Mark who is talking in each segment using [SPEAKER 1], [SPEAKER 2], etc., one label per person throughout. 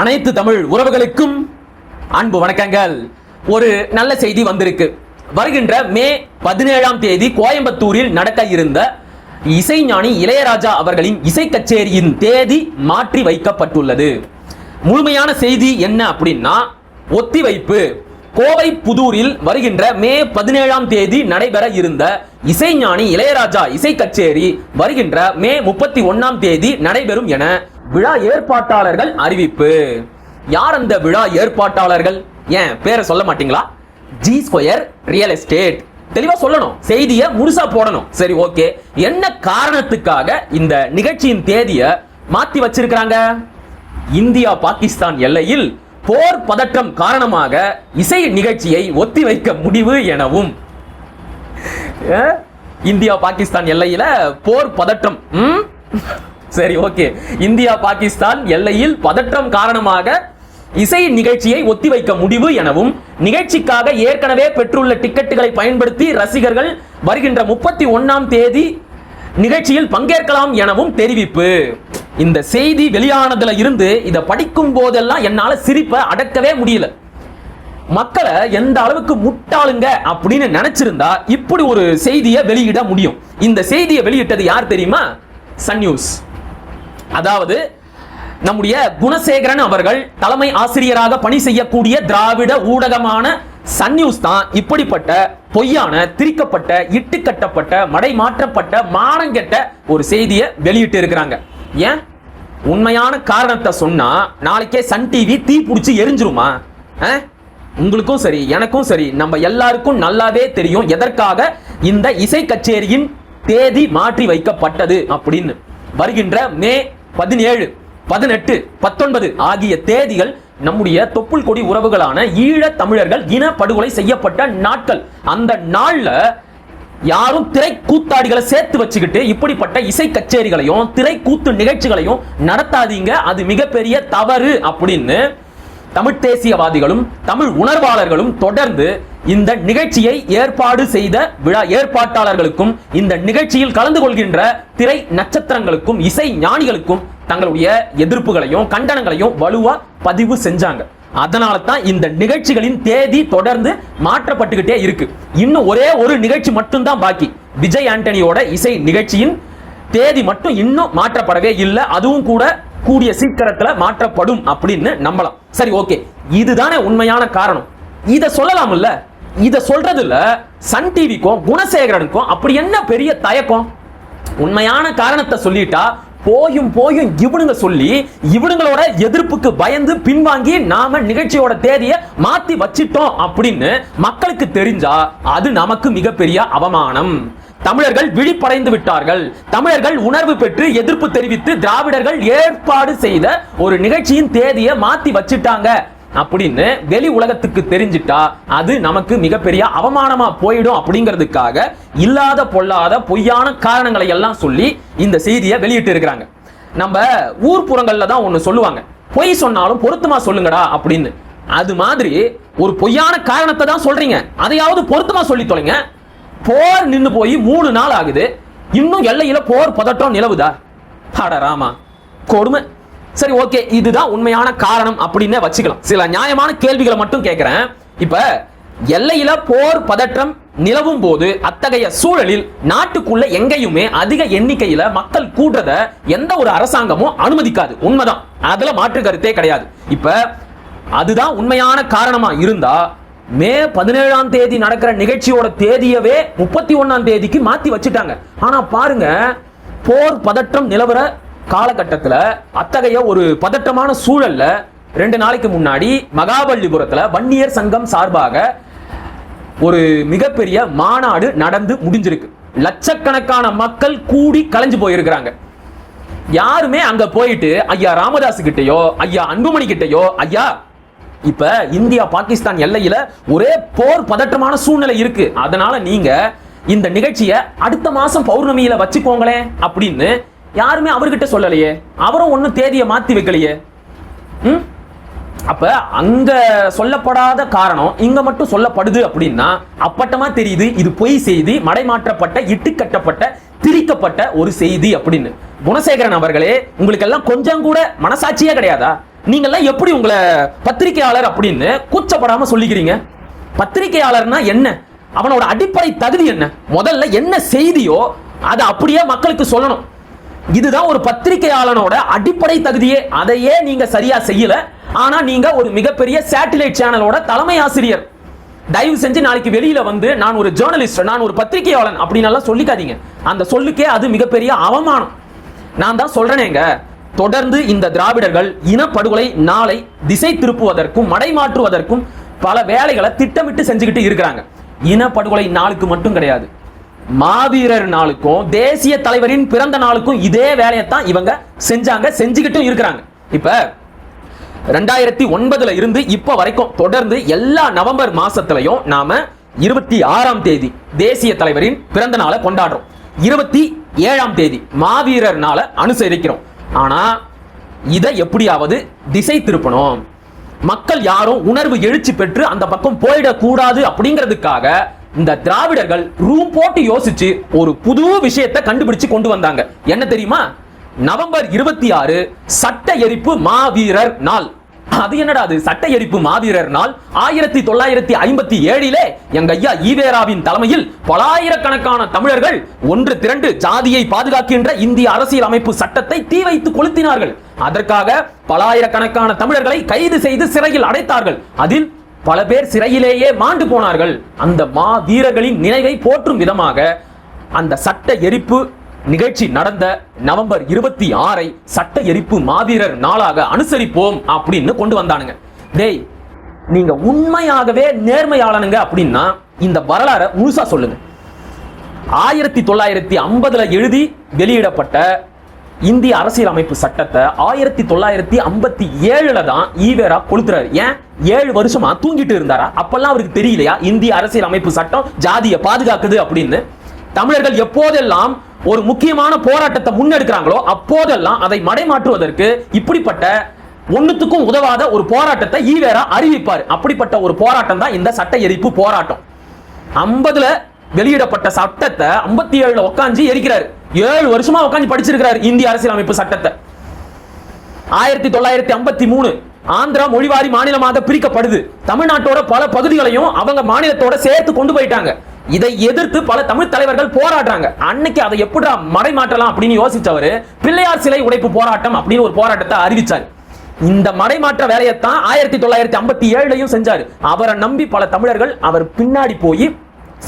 [SPEAKER 1] அனைத்து தமிழ் உறவுகளுக்கும் அன்பு வணக்கங்கள். ஒரு நல்ல செய்தி வந்திருக்கு. வருகின்ற மே பதினேழாம் தேதி கோயம்புத்தூரில் நடக்க இருந்த இசைஞானி இளையராஜா அவர்களின் இசை கச்சேரியின் தேதி மாற்றி வைக்கப்பட்டுள்ளது. முழுமையான செய்தி என்ன அப்படின்னா ஒத்திவைப்பு. கோவை புதூரில் வருகின்ற மே பதினேழாம் தேதி நடைபெற இருந்த இசைஞானி இளையராஜா இசை கச்சேரி வருகின்ற மே முப்பத்தி ஒன்னாம் தேதி நடைபெறும் என விழா ஏற்பாட்டாளர்கள் அறிவிப்பு. யார் அந்த விழா ஏற்பாட்டாளர்கள்? ஏன் பேரை சொல்ல மாட்டீங்களா? ஜி ஸ்கொயர் ரியல் எஸ்டேட் தெளிவா சொல்லணும். செய்தியை முழுசா போடணும். சரி ஓகே. என்ன காரணத்துக்காக இந்த நிகழ்ச்சியின் தேதியை மாத்தி வச்சிருக்கிறாங்க? இந்தியா பாகிஸ்தான் எல்லையில் போர் பதற்றம் காரணமாக இசை நிகழ்ச்சியை ஒத்திவைக்க முடிவு எனவும். இந்தியா பாகிஸ்தான் எல்லையில போர் பதற்றம். ம்? சரி ஓகே. இந்தியா பாகிஸ்தான் எல்லையில் பதற்றம் காரணமாக இசை நிகழ்ச்சியை ஒத்திவைக்க முடிவு எனவும் நிகழ்ச்சிக்காக ஏற்கனவே பெற்றுள்ள டிக்கெட்டுகளை பயன்படுத்தி ரசிகர்கள் வருகின்ற முப்பத்தி ஒன்னாம் தேதி நிகழ்ச்சியில் பங்கேற்கலாம் எனவும் தெரிவிப்பு. இந்த செய்தி வெளியானதுல இருந்து இதை படிக்கும் போதெல்லாம் என்னால சிரிப்பை அடக்கவே முடியல. மக்களை எந்த அளவுக்கு முட்டாளுங்க அப்படின்னு நினைச்சிருந்தா இப்படி ஒரு செய்தியை வெளியிட முடியும். இந்த செய்தியை வெளியிட்டது யார் தெரியுமா? Sun News. அதாவது நம்முடைய குணசேகரன் அவர்கள் தலைமை ஆசிரியராக பணி செய்யக்கூடிய திராவிட ஊடகமான சன் நியூஸ் தான் இப்படிப்பட்ட பொய்யான திரிக்கப்பட்ட இட்டு கட்டப்பட்ட மடை மாற்றப்பட்ட மானங்கெட்ட ஒரு செய்தியை வெளியிட்டு இருக்கிறாங்க ஏன்? உண்மையான காரணத்தை சொன்னா நாளைக்கே சன் டிவி தீ பிடிச்சி எரிஞ்சிருமா? உங்களுக்கும் சரி எனக்கும் சரி நம்ம எல்லாருக்கும் நல்லாவே தெரியும் எதற்காக இந்த இசை கச்சேரியின் தேதி மாற்றி வைக்கப்பட்டது அப்படின்னு. வருகின்ற மே பதினேழு பதினெட்டு பத்தொன்பது ஆகிய தேதிகள் நம்முடைய தொப்புள் கொடி உறவுகளான ஈழ தமிழர்கள் இன படுகொலை செய்யப்பட்ட நாட்கள். அந்த நாள்ல யாரும் திரை கூத்தாடிகளை சேர்த்து வச்சுக்கிட்டு இப்படிப்பட்ட இசை கச்சேரிகளையும் திரை கூத்து நிகழ்ச்சிகளையும் நடத்தாதீங்க அது மிகப்பெரிய தவறு அப்படின்னு தமிழ் தேசியவாதிகளும் தமிழ் உணர்வாளர்களும் தொடர்ந்து இந்த நிகழ்ச்சியை ஏற்பாடு செய்த விழா ஏற்பாட்டாளர்களுக்கும் இந்த நிகழ்ச்சியில் கலந்து கொள்கின்ற திரை நட்சத்திரங்களுக்கும் இசை ஞானிகளுக்கும் தங்களுடைய எதிர்ப்புகளையும் கண்டனங்களையும் வலுவா பதிவு செஞ்சாங்க. அதனால தான் இந்த நிகழ்ச்சிகளின் தேதி தொடர்ந்து மாற்றப்பட்டுக்கிட்டே இருக்கு. இன்னும் ஒரே ஒரு நிகழ்ச்சி மட்டும்தான் பாக்கி. விஜய் ஆண்டனியோட இசை நிகழ்ச்சியின் தேதி மட்டும் இன்னும் மாற்றப்படவே இல்லை. அதுவும் கூட கூடிய சீக்கிரத்துல மாற்றப்படும் அப்படின்னு நம்பலாம். சரி ஓகே. இதுதானே உண்மையான காரணம். இதை சொல்லலாம்ல? இதை சொல்றதுல சன் டிவிக்கும் குணசேகரனுக்கும் அப்படி என்ன பெரிய தயக்கம்? உண்மையான காரணத்தை சொல்லிட்டா போயும் போயும் இவனுங்க சொல்லி இவனுங்களோட எதிர்ப்புக்கு பயந்து பின்வாங்கி நாம நிகழ்ச்சியோட தேதியை மாத்தி வச்சிட்டோம் அப்படின்னு மக்களுக்கு தெரிஞ்சா அது நமக்கு மிகப்பெரிய அவமானம். தமிழர்கள் விழிப்படைந்து விட்டார்கள். தமிழர்கள் உணர்வு பெற்று எதிர்ப்பு தெரிவித்து திராவிடர்கள் ஏற்பாடு செய்த ஒரு நிகழ்ச்சியின் தேதியை மாத்தி வச்சிட்டாங்க. அப்படின்னு வெளி உலகத்துக்கு தெரிஞ்சிட்டா அது நமக்கு மிகப்பெரிய அவமானமா போயிடும் அப்படிங்கிறதுக்காக இல்லாத பொல்லாத பொய்யான காரணங்களை எல்லாம் சொல்லி இந்த செய்தியை வெளியிட்டு இருக்கிறாங்க. நம்ம ஊர்ப்புறங்கள்ல தான் ஒன்று சொல்லுவாங்க. பொய் சொன்னாலும் பொருத்தமா சொல்லுங்கடா அப்படின்னு. அது மாதிரி ஒரு பொய்யான காரணத்தை தான் சொல்றீங்க. அதையாவது பொருத்தமா சொல்லி தொலைங்க. போர் நின்று போய் மூணு நாள் ஆகுது. இன்னும் எல்லையில போர் பதட்டம் நிலவுதா? அட ராமா கொடுமை. சரி ஓகே இதுதான் உண்மையான காரணம் அப்படின்னு வச்சுக்கலாம். சில நியாயமான கேள்விகளை மட்டும் கேட்கிறேன். இப்ப எல்லையில போர் பதற்றம் நிலவும் போது அத்தகைய சூழலில் நாட்டுக்குள்ள எங்கேயுமே அதிக எண்ணிக்கையில மக்கள் கூடுறத எந்த ஒரு அரசாங்கமும் அனுமதிக்காது. உண்மைதான். அதுல மாற்று கருத்தே கிடையாது. இப்ப அதுதான் உண்மையான காரணமா இருந்தா மே பதினேழாம் தேதி நடக்கிற நிகழ்ச்சியோட தேதியவே முப்பத்தி ஒன்னாம் தேதிக்கு மாத்தி வச்சுட்டாங்க. ஆனா பாருங்க போர் பதற்றம் நிலவர காலகட்டத்தில் அத்தகைய ஒரு பதட்டமான சூழல்ல ரெண்டு நாளைக்கு முன்னாடி மகாபலிபுரத்தில் வன்னியர் சங்கம் சார்பாக ஒரு மிகப்பெரிய மாநாடு நடந்து முடிஞ்சிருக்கு. லட்சக்கணக்கான மக்கள் கூடி கலைஞ்சு போயிருக்கிறாங்க. யாருமே அங்க போயிட்டு ஐயா ராமதாஸ் கிட்டயோ ஐயா அன்புமணி கிட்டயோ ஐயா இப்ப இந்தியா பாகிஸ்தான் எல்லையில ஒரே போர் பதற்றமான சூழ்நிலை இருக்கு. அதனால நீங்க இந்த நிகழ்ச்சியை அடுத்த மாசம் பௌர்ணமியில வச்சுக்கோங்களேன் அப்படின்னு யாருமே அவர்கிட்ட சொல்லலையே. அவரும் ஒன்றும் தேதியை மாத்தி வைக்கலையே. ம்? அப்ப அங்க சொல்லப்படாத காரணம் இங்க மட்டும் சொல்லப்படுது அப்படின்னா அப்பட்டமா தெரியுது இது பொய் செய்தி மடைமாற்றப்பட்ட இட்டுக்கட்டப்பட்ட திரிக்கப்பட்ட ஒரு செய்தி அப்படின்னு. குணசேகரன் அவர்களே உங்களுக்கு எல்லாம் கொஞ்சம் கூட மனசாட்சியே கிடையாதா? நீங்கெல்லாம் எப்படி உங்களை பத்திரிகையாளர் அப்படின்னு கூச்சப்படாம சொல்லிக்கிறீங்க? பத்திரிகையாளர்னா என்ன? அவனோட அடிப்படை தகுதி என்ன? முதல்ல என்ன செய்தியோ அதை அப்படியே மக்களுக்கு சொல்லணும். இதுதான் ஒரு பத்திரிகையாளனோட அடிப்படை தகுதியே. அதையே நீங்க சரியா செய்யல. ஆனா நீங்க ஒரு மிகப்பெரிய சேட்டிலைட் சேனலோட தலைமை ஆசிரியர். தயவு செஞ்சு நாளைக்கு வெளியில வந்து நான் ஒரு ஜேர்னலிஸ்ட் நான் ஒரு பத்திரிகையாளன் அப்படின்னு எல்லாம் சொல்லிக்காதீங்க. அந்த சொல்லுக்கே அது மிகப்பெரிய அவமானம். நான் தான் சொல்றேனேங்க தொடர்ந்து இந்த திராவிடர்கள் இனப்படுகொலை நாளை திசை திருப்புவதற்கும் மடை மாற்றுவதற்கும் பல வேலைகளை திட்டமிட்டு செஞ்சுக்கிட்டு இருக்கிறாங்க. இனப்படுகொலை நாளுக்கு மட்டும் கிடையாது. மாவீரர் நாளுக்கும் தேசிய தலைவரின் பிறந்த நாளுக்கும் இதே வேலையைத்தான் இவங்க செஞ்சாங்க செஞ்சுக்கிட்டும் இருக்கிறாங்க. இப்ப ரெண்டாயிரத்தி ஒன்பதுல இருந்து இப்ப வரைக்கும் தொடர்ந்து எல்லா நவம்பர் மாசத்திலையும் நாம இருபத்தி ஆறாம் தேதி தேசிய தலைவரின் பிறந்த நாளை கொண்டாடுறோம். இருபத்தி ஏழாம் தேதி மாவீரர் நாளை அனுசரிக்கிறோம். ஆனா இதை எப்படியாவது திசை திருப்பணும். மக்கள் யாரும் உணர்வு எழுச்சி பெற்று அந்த பக்கம் போயிடக்கூடாது அப்படிங்கிறதுக்காக இந்த திராவிடர்கள் ரூம் போட்டு யோசிச்சு ஒரு புது விஷயத்தை கண்டுபிடிச்சு கொண்டு வந்தாங்க. என்ன தெரியுமா? நவம்பர் இருபத்தி ஆறு சட்ட எரிப்பு மாவீரர் நாள். அது என்னடா அது? சட்ட எரிப்பு மாவீரர் நாள். ஆயிரத்தி தொள்ளாயிரத்தி ஐம்பத்தி ஏழிலே எங்க ஐயா ஈவேராவின் தலைமையில் பலாயிரக்கணக்கான தமிழர்கள் ஒன்று திரண்டு ஜாதியை பாதுகாக்கின்ற இந்திய அரசியல் அமைப்பு சட்டத்தை தீ வைத்து கொளுத்தினார்கள். அதற்காக பலாயிரக்கணக்கான தமிழர்களை கைது செய்து சிறையில் அடைத்தார்கள். அதில் பல பேர் சிறையிலேயே மாண்டு போனார்கள். அந்த மா வீரர்களின் நினைவை போற்றும் விதமாக அந்த சட்ட எரிப்பு நிகழ்ச்சி நடந்த நவம்பர் இருபத்தி ஆறை சட்ட எரிப்பு மாவீரர் நாளாக அனுசரிப்போம் அப்படின்னு கொண்டு வந்தானுங்க. டேய் நீங்க உண்மையாகவே நேர்மையாளனுங்க அப்படின்னா இந்த வரலாறை முழுசா சொல்லுங்க. ஆயிரத்தி தொள்ளாயிரத்தி ஐம்பதுல எழுதி வெளியிடப்பட்ட இந்திய அரசியலமைப்பு சட்டத்தை ஆயிரத்தி தொள்ளாயிரத்தி ஐம்பத்தி ஏழுல தான் ஈவேரா கொளுத்துறாரு. ஏன்? ஏழு வருஷமா தூங்கிட்டு இருந்தாரா? அப்பெல்லாம் அவருக்கு தெரியலையா? இந்திய அரசியலமைப்பு சட்டம் ஜாதியை பாதுகாக்குது அப்படின்னு. தமிழர்கள் எப்போதெல்லாம் ஒரு முக்கியமான போராட்டத்தை முன்னெடுக்கிறாங்களோ அப்போதெல்லாம் அதை மடைமாற்றுவதற்கு இப்படிப்பட்ட ஒண்ணுத்துக்கும் உதவாத ஒரு போராட்டத்தை ஈவேரா அறிவிப்பார். அப்படிப்பட்ட ஒரு போராட்டம் தான் இந்த சட்ட எரிப்பு போராட்டம். ஐம்பதுல வெளியிடப்பட்ட சட்டத்தை ஐம்பத்தி ஏழுல உட்காந்து எரிக்கிறாரு. ஏழு வருஷமா உட்காந்து படிச்சிருக்கிறாரு இந்திய அரசியலமைப்பு சட்டத்தை. ஆயிரத்தி தொள்ளாயிரத்தி ஐம்பத்தி மூணு ஆந்திரா மொழிவாரி மாநிலமாக பிரிக்கப்படுது. தமிழ்நாட்டோட பல பகுதிகளையும் அவங்க மாநிலத்தோட சேர்த்து கொண்டு போயிட்டாங்க. இதை எதிர்த்து பல தமிழ் தலைவர்கள் போராடுறாங்க. அன்னைக்கு அதை எப்படி மறைமாற்றலாம் அப்படின்னு யோசிச்சவர் பிள்ளையார் சிலை உடைப்பு போராட்டம் அப்படின்னு ஒரு போராட்டத்தை அறிவிச்சார். இந்த மறைமாற்ற வேலையைத்தான் ஆயிரத்தி தொள்ளாயிரத்தி ஐம்பத்தி ஏழுலையும் செஞ்சாரு. அவரை நம்பி பல தமிழர்கள் அவர் பின்னாடி போய்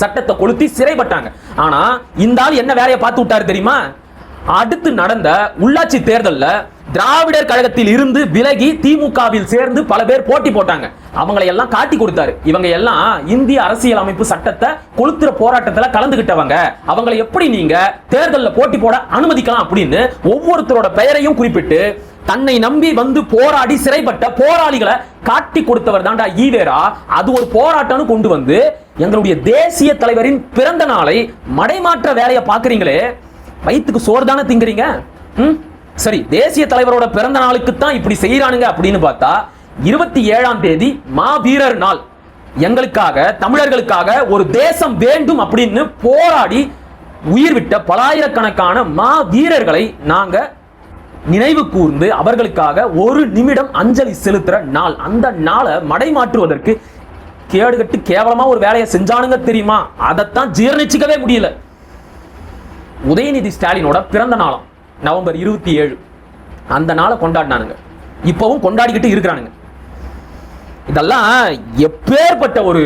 [SPEAKER 1] சட்டத்தை கொளுத்தி சிறைப்பட்டாங்க ஆனா இந்த ஆள் என்ன வேலையை பார்த்து விட்டாரு தெரியுமா? அடுத்து நடந்த உள்ளாட்சி தேர்தலில் திராவிடர் கழகத்தில் இருந்து விலகி திமுகவில் சேர்ந்து பல பேர் போட்டி போட்டாங்க. அவங்களை எல்லாம் காட்டி கொடுத்தாரு. இவங்க எல்லாம் இந்திய அரசியல் அமைப்பு சட்டத்தை கொளுத்துற போராட்டத்துல கலந்துகிட்டவங்க. அவங்களை எப்படி நீங்க தேர்தலில் போட்டி போட அனுமதிக்கலாம் அப்படின்னு ஒவ்வொருத்தரோட பெயரையும் குறிப்பிட்டு தன்னை நம்பி வந்து போராடி சிறைப்பட்ட போராளிகளை காட்டி கொடுத்தவர் தான்டா ஈவேரா. அது ஒரு போராட்டம்னு கொண்டு வந்து எங்களுடைய தேசிய தலைவரின் பிறந்த நாளை மடைமாற்ற வேலையை பார்க்குறீங்களே. வயிற்றுக்கு சோறு தானே திங்குறீங்க ம்? சரி தேசிய தலைவரோட பிறந்த நாளுக்கு தான் இப்படி செய்யறானுங்க அப்படின்னு பார்த்தா இருபத்தி ஏழாம் தேதி மாவீரர் நாள். எங்களுக்காக தமிழர்களுக்காக ஒரு தேசம் வேண்டும் அப்படின்னு போராடி உயிர் விட்ட பலாயிரக்கணக்கான மா வீரர்களை நாங்கள் நினைவு கூர்ந்து அவர்களுக்காக ஒரு நிமிடம் அஞ்சலி செலுத்துற நாள். அந்த நாளை மடைமாற்றுவதற்கு கேடுகட்டு கேவலமா ஒரு வேலையை செஞ்சானுங்க தெரியுமா? அதைத்தான் ஜீர்ணிச்சிக்கவே முடியல. உதயநிதி ஸ்டாலினோட பிறந்த நாளாம் நவம்பர் இருபத்தி ஏழு. அந்த நாளை கொண்டாடினானுங்க. இப்பவும் கொண்டாடிக்கிட்டு இருக்கிறானுங்க. இதெல்லாம் எப்பேற்பட்ட ஒரு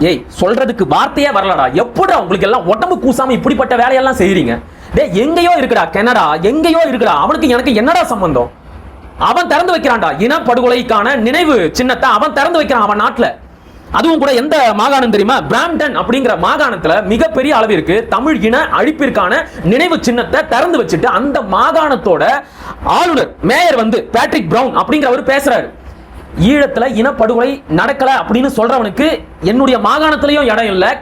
[SPEAKER 1] ஏய் சொல்றதுக்கு வார்த்தையே வரலடா. எப்படா உங்களுக்கு எல்லாம் உடம்பு கூசாம இப்படிப்பட்ட வேலையெல்லாம் செய்யறீங்க டேய் எங்கேயோ இருக்குடா கனடா எங்கேயோ இருக்குடா அவனுக்கு எனக்கு என்னடா சம்பந்தம்? அவன் திறந்து வைக்கிறான்டா. இனப்படுகொலைக்கான நினைவு சின்னத்தை அவன் திறந்து வைக்கிறான் அவன் நாட்டில். அதுவும் கூட எந்த மாகாணம் தெரியுமா? பிராம்டன் அப்படிங்கிற மாகாணத்துல மிகப்பெரிய அளவிற்கு தமிழ் இன அழிப்பிற்கான நினைவு சின்னத்தை திறந்து வச்சுட்டு அந்த மாகாணத்தோட ஆளுநர் மேயர் வந்து பேட்ரிக் பிரவுன் அப்படிங்கிறவர் பேசுறாரு. ஈழத்துல இனப்படுகொலை நடக்கல அப்படின்னு சொல்றவனுக்கு என்னுடைய மாகாணத்திலையும் இடம் இல்லை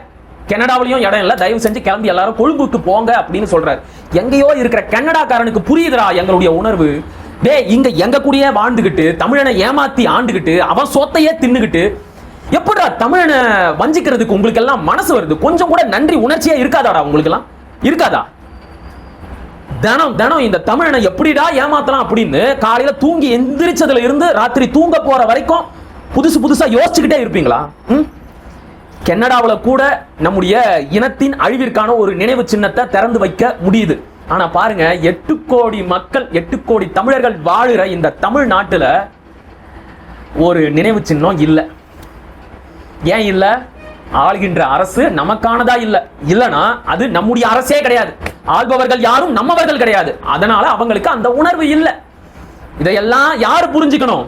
[SPEAKER 1] கனடாவிலையும் இடம் இல்லை. தயவு செஞ்சு கிளம்பி எல்லாரும் கொழும்புக்கு போங்க அப்படின்னு சொல்றாரு. எங்கேயோ இருக்கிற கனடாக்காரனுக்கு புரியுதுடா எங்களுடைய உணர்வு. டேய் இங்க எங்க கூடயே வாழ்ந்துகிட்டு தமிழனை ஏமாத்தி ஆண்டுகிட்டு அவன் சொத்தையே தின்னுகிட்டு எப்படிடா தமிழனை வஞ்சிக்கிறதுக்கு உங்களுக்கு எல்லாம் மனசு வருது? கொஞ்சம் கூட நன்றி உணர்ச்சியா இருக்காதாடா உங்களுக்கு எல்லாம் இருக்காதா? தினம் தினம் இந்த தமிழனை எப்படிடா ஏமாத்தலாம் அப்படின்னு காலையில தூங்கி எந்திரிச்சதுல இருந்து ராத்திரி தூங்க போற வரைக்கும் புதுசு புதுசா யோசிச்சுக்கிட்டே இருப்பீங்களா? ம்? கனடாவில் கூட நம்முடைய இனத்தின் அழிவிற்கான ஒரு நினைவு சின்னத்தை திறந்து வைக்க முடியுது. ஆனா பாருங்க எட்டு கோடி மக்கள் எட்டு கோடி தமிழர்கள் வாழுற இந்த தமிழ்நாட்டில் ஒரு நினைவு சின்னம் இல்லை. ஏன் இல்லை? ஆள்கின்ற அரசு நமக்கானதா இல்லை. இல்லைனா அது நம்முடைய அரசே கிடையாது. ஆள்பவர்கள் யாரும் நம்மவர்கள் கிடையாது. அதனால அவங்களுக்கு அந்த உணர்வு இல்லை. இதையெல்லாம் யார் புரிஞ்சுக்கணும்?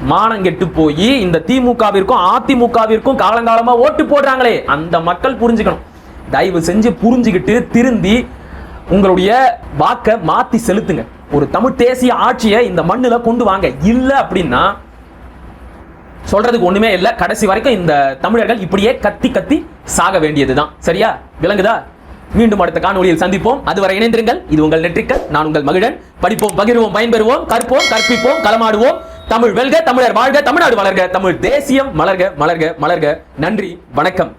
[SPEAKER 1] மானம் கெட்டு போய் இந்த திமுகவிற்கும் அதிமுகவிற்கும் காலங்காலமா ஓட்டு போடுறாங்களே. அந்த மக்கள் புரிஞ்சுக்கணும். தயவு செஞ்சு புரிஞ்சுக்கிட்டு திருந்தி உங்களுடைய வாக்க மாத்தி செலுத்துங்க. ஒரு தமிழ் தேசிய ஆட்சியை இந்த மண்ணுல கொண்டு வாங்க. இல்ல அப்படின்னா சொல்றதுக்கு ஒண்ணுமே இல்ல. கடைசி வரைக்கும் இந்த தமிழர்கள் இப்படியே கத்தி கத்தி சாக வேண்டியதுதான். சரியா? விளங்குதா? மீண்டும் அடுத்த காணொளியில் சந்திப்போம். அதுவரை இணைந்திருங்கள். இது உங்கள் நெற்றிக்கல். நான் உங்கள் மகிழன். படிப்போம் பகிர்வோம் பயன்பெறுவோம் கற்போம் கற்பிப்போம் களமாடுவோம். தமிழ் வெல்க தமிழர் வாழ்க தமிழ்நாடு வளர்க தமிழ் தேசியம் மலர்க மலர்க மலர்க. நன்றி வணக்கம்.